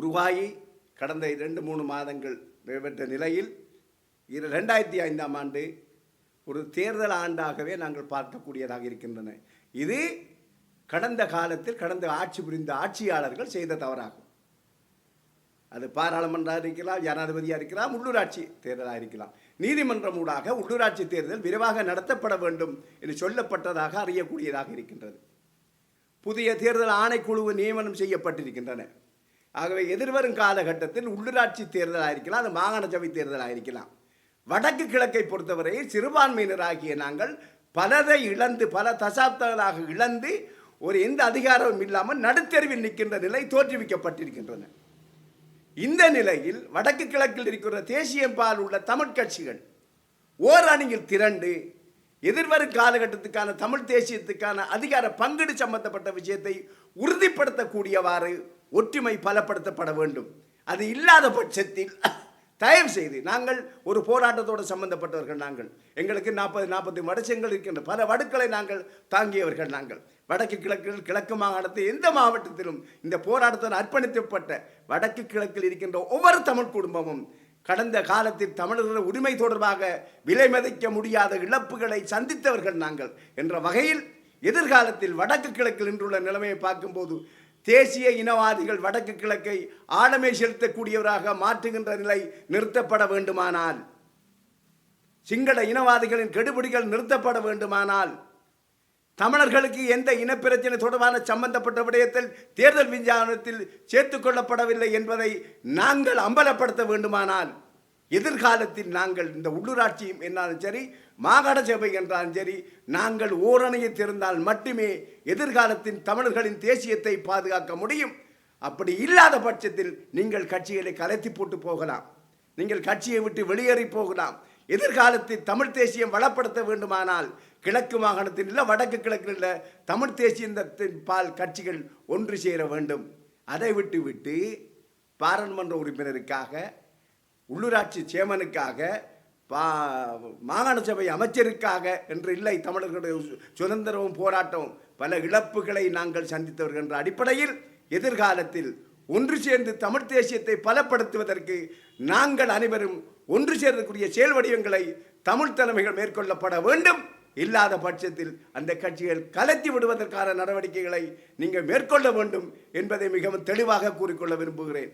உருவாகி கடந்த இரண்டு மூணு மாதங்கள் நிறைவேற்ற நிலையில் இரு ரெண்டாயிரத்தி ஐந்தாம் ஆண்டு ஒரு தேர்தல் ஆண்டாகவே நாங்கள் பார்க்கக்கூடியதாக இருக்கின்றன. இது கடந்த காலத்தில் கடந்த ஆட்சி புரிந்த ஆட்சியாளர்கள் செய்த தவறாகும். அது பாராளுமன்றம் இருக்கலாம் ஜனாதிபதியாக இருக்கலாம் உள்ளூராட்சி தேர்தலாக இருக்கலாம். நீதிமன்றம் ஊடாக உள்ளூராட்சி தேர்தல் விரைவாக நடத்தப்பட வேண்டும் என்று சொல்லப்பட்டதாக அறியக்கூடியதாக இருக்கின்றது. புதிய தேர்தல் ஆணைக்குழு நியமனம் செய்யப்பட்டிருக்கின்றன. ஆகவே எதிர்வரும் காலகட்டத்தில் உள்ளூராட்சி தேர்தலாக இருக்கலாம் அது மாகாண சபை தேர்தலாக இருக்கலாம் வடக்கு கிழக்கை பொறுத்தவரையில் சிறுபான்மையினராகிய நாங்கள் பலதை இழந்து பல தசாப்தங்களாக இழந்து ஒரு எந்த அதிகாரமும் இல்லாமல் நடுத்தெருவில் நிற்கின்ற நிலை தோற்றுவிக்கப்பட்டிருக்கின்றன. இந்த நிலையில் வடக்கு கிழக்கில் இருக்கிற தேசியம்பால் உள்ள தமிழ் கட்சிகள் ஓரணியில் திரண்டு எதிர்வரும் காலகட்டத்துக்கான தமிழ் தேசியத்துக்கான அதிகார பங்கீடு சம்பந்தப்பட்ட விஷயத்தை உறுதிப்படுத்தக்கூடியவாறு ஒற்றுமை பலப்படுத்தப்பட வேண்டும். அது இல்லாத பட்சத்தில் தயவு செய்து நாங்கள் ஒரு போராட்டத்தோடு சம்பந்தப்பட்டவர்கள் நாங்கள். எங்களுக்கு நாற்பது நாற்பது வடச்சங்கள் இருக்கின்ற பல வடுக்களை நாங்கள் தாங்கியவர்கள் நாங்கள். வடக்கு கிழக்கில் கிழக்கு மாகாணத்தில் எந்த மாவட்டத்திலும் இந்த போராட்டத்தில் அர்ப்பணிக்கப்பட்ட வடக்கு கிழக்கில் இருக்கின்ற ஒவ்வொரு தமிழ் குடும்பமும் கடந்த காலத்தில் தமிழர்கள் உரிமை தொடர்பாக விலை மதிக்க முடியாத இழப்புகளை சந்தித்தவர்கள் நாங்கள். என்ற வகையில் எதிர்காலத்தில் வடக்கு கிழக்கில் நின்றுள்ள நிலைமையை பார்க்கும்போது தேசிய இனவாதிகள் வடக்கு கிழக்கை ஆளுமை செலுத்தக்கூடியவராக மாற்றுகின்ற நிலை நிறுத்தப்பட வேண்டுமானால் சிங்கள இனவாதிகளின் கெடுபிடிகள் நிறுத்தப்பட வேண்டுமானால் தமிழர்களுக்கு எந்த இனப்பிரச்சனை தொடர்பான சம்பந்தப்பட்ட விடயத்தில் தேர்தல் விஞ்ஞானத்தில் சேர்த்துக் கொள்ளப்படவில்லை என்பதை நாங்கள் அம்பலப்படுத்த வேண்டுமானால் எதிர்காலத்தில் நாங்கள் இந்த உள்ளூராட்சியும் என்றாலும் சரி மாகாண சபை என்றாலும் சரி நாங்கள் ஓரணையை திறந்தால் மட்டுமே எதிர்காலத்தின் தமிழர்களின் தேசியத்தை பாதுகாக்க முடியும். அப்படி இல்லாத பட்சத்தில் நீங்கள் கட்சிகளை கலைத்து போட்டு போகலாம். நீங்கள் கட்சியை விட்டு வெளியேறி போகலாம். எதிர்காலத்தில் தமிழ் தேசியம் வளப்படுத்த வேண்டுமானால் கிழக்கு மாகாணத்தில் இல்லை வடக்கு கிழக்கில் இல்லை தமிழ் தேசியத்தின் பால் கட்சிகள் ஒன்று சேர வேண்டும். அதை விட்டு விட்டு பாராளுமன்ற உறுப்பினருக்காக உள்ளூராட்சி சேமனுக்காக பா மாகாண சபை அமைச்சருக்காக என்று இல்லை தமிழர்களுடைய சு- சுதந்திரமும் போராட்டமும் பல இழப்புகளை நாங்கள் சந்தித்தவர்கள் என்ற அடிப்படையில் எதிர்காலத்தில் ஒன்று சேர்ந்து தமிழ் தேசியத்தை பலப்படுத்துவதற்கு நாங்கள் அனைவரும் ஒன்று சேர்ந்தக்கூடிய செயல் வடிவங்களை தமிழ் தலைமைகள் மேற்கொள்ளப்பட வேண்டும். இல்லாத பட்சத்தில் அந்த கட்சிகள் கலத்தி விடுவதற்கான நடவடிக்கைகளை நீங்கள் மேற்கொள்ள வேண்டும் என்பதை மிகவும் தெளிவாக கூறிக்கொள்ள விரும்புகிறேன்.